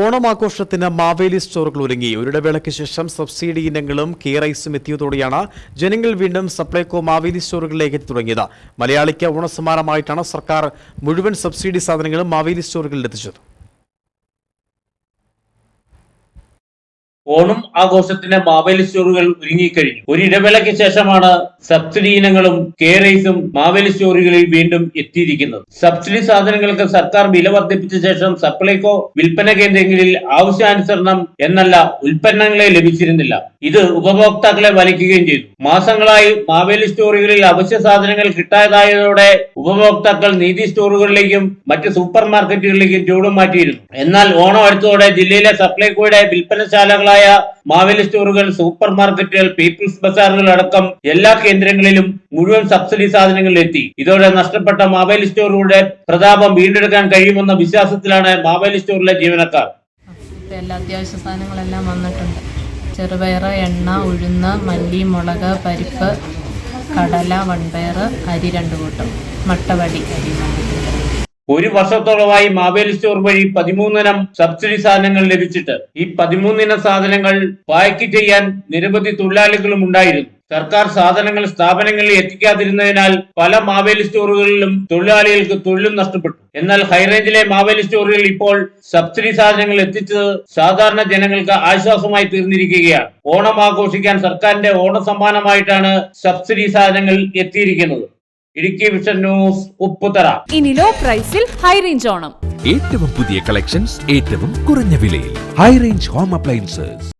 ഓണമാഘോഷത്തിന് മാവേലി സ്റ്റോറുകൾ ഒരുങ്ങി. ഒരിടവേളയ്ക്ക് ശേഷം സബ്സിഡി ഇനങ്ങളും കെ റൈസും എത്തിയതോടെയാണ് ജനങ്ങൾ വീണ്ടും സപ്ലൈകോ മാവേലി സ്റ്റോറുകളിലേക്ക് തുടങ്ങിയത്. മലയാളിക്ക് ഓണസമാനമായിട്ടാണ് സർക്കാർ മുഴുവൻ സബ്സിഡി സാധനങ്ങളും മാവേലി സ്റ്റോറുകളിൽ എത്തിച്ചത്. ഓണം ആഘോഷത്തിന് മാവേലി സ്റ്റോറുകൾ ഒരുങ്ങിക്കഴിഞ്ഞു. ഒരിടവേളയ്ക്ക് ശേഷമാണ് സബ്സിഡി ഇനങ്ങളും കേറൈസും മാവേലി സ്റ്റോറുകളിൽ വീണ്ടും എത്തിയിരിക്കുന്നത്. സബ്സിഡി സാധനങ്ങൾക്ക് സർക്കാർ വില വർദ്ധിപ്പിച്ച ശേഷം സപ്ലൈകോ വിൽപ്പന കേന്ദ്രങ്ങളിൽ ആവശ്യാനുസരണം എന്നല്ല ഉൽപ്പന്നങ്ങളെ ലഭിച്ചിരുന്നില്ല. ഇത് ഉപഭോക്താക്കളെ വലിക്കുകയും ചെയ്തു. മാസങ്ങളായി മാവേലി സ്റ്റോറുകളിൽ അവശ്യ സാധനങ്ങൾ കിട്ടാതായതോടെ ഉപഭോക്താക്കൾ നീതി സ്റ്റോറുകളിലേക്കും മറ്റ് സൂപ്പർ മാർക്കറ്റുകളിലേക്കും ചൂടും മാറ്റിയിരുന്നു എന്നാൽ ഓണം അടുത്തോടെ ജില്ലയിലെ സപ്ലൈകോയുടെ വിൽപ്പനശാലകളായ മാവേലി സ്റ്റോറുകൾ സൂപ്പർ മാർക്കറ്റുകൾ പീപ്പിൾസ് ബസാറുകൾ അടക്കം എല്ലാ കേന്ദ്രങ്ങളിലും മുഴുവൻ സബ്സിഡി സാധനങ്ങൾ എത്തി ഇതോടെ നഷ്ടപ്പെട്ട മാവേലി സ്റ്റോറുകളുടെ പ്രതാപം വീണ്ടെടുക്കാൻ കഴിയുമെന്ന വിശ്വാസത്തിലാണ് മാവേലി സ്റ്റോറിലെ ജീവനക്കാർ. എല്ലാ അത്യാവശ്യ സാധനങ്ങളെല്ലാം വന്നിട്ടുണ്ട്. ചെറുപയർ എണ്ണ ഉഴുന്ന് മല്ലി മുളക് പരിപ്പ് കടല വൺപയർ അരി രണ്ടു കൂട്ടം മട്ടവടി. അരി ഒരു വർഷത്തോളമായി മാവേലി സ്റ്റോർ വഴി പതിമൂന്നിനം സബ്സിഡി സാധനങ്ങൾ ലഭിച്ചിട്ട് ഈ പതിമൂന്നിനം സാധനങ്ങൾ പായ്ക്ക് ചെയ്യാൻ നിരവധി തൊഴിലാളികളും ഉണ്ടായിരുന്നു. സർക്കാർ സാധനങ്ങൾ സ്ഥാപനങ്ങളിൽ എത്തിക്കാതിരുന്നതിനാൽ പല മാവേലി സ്റ്റോറുകളിലും തൊഴിലാളികൾക്ക് തൊഴിലും നഷ്ടപ്പെട്ടു. എന്നാൽ ഹൈറേഞ്ചിലെ മാവേലി സ്റ്റോറുകളിൽ ഇപ്പോൾ സബ്സിഡി സാധനങ്ങൾ എത്തിച്ചത് സാധാരണ ജനങ്ങൾക്ക് ആശ്വാസമായി തീർന്നിരിക്കുകയാണ്. ഓണം ആഘോഷിക്കാൻ സർക്കാരിന്റെ ഓണ സമ്മാനമായിട്ടാണ് സബ്സിഡി സാധനങ്ങൾ എത്തിയിരിക്കുന്നത്. Idukki vision news Upputhara. ഇനി ലോ പ്രൈസിൽ ഹൈ റേഞ്ച് ഓണം. ഏറ്റവും പുതിയ കളക്ഷൻസ് ഏറ്റവും കുറഞ്ഞ വിലയിൽ. High range home appliances.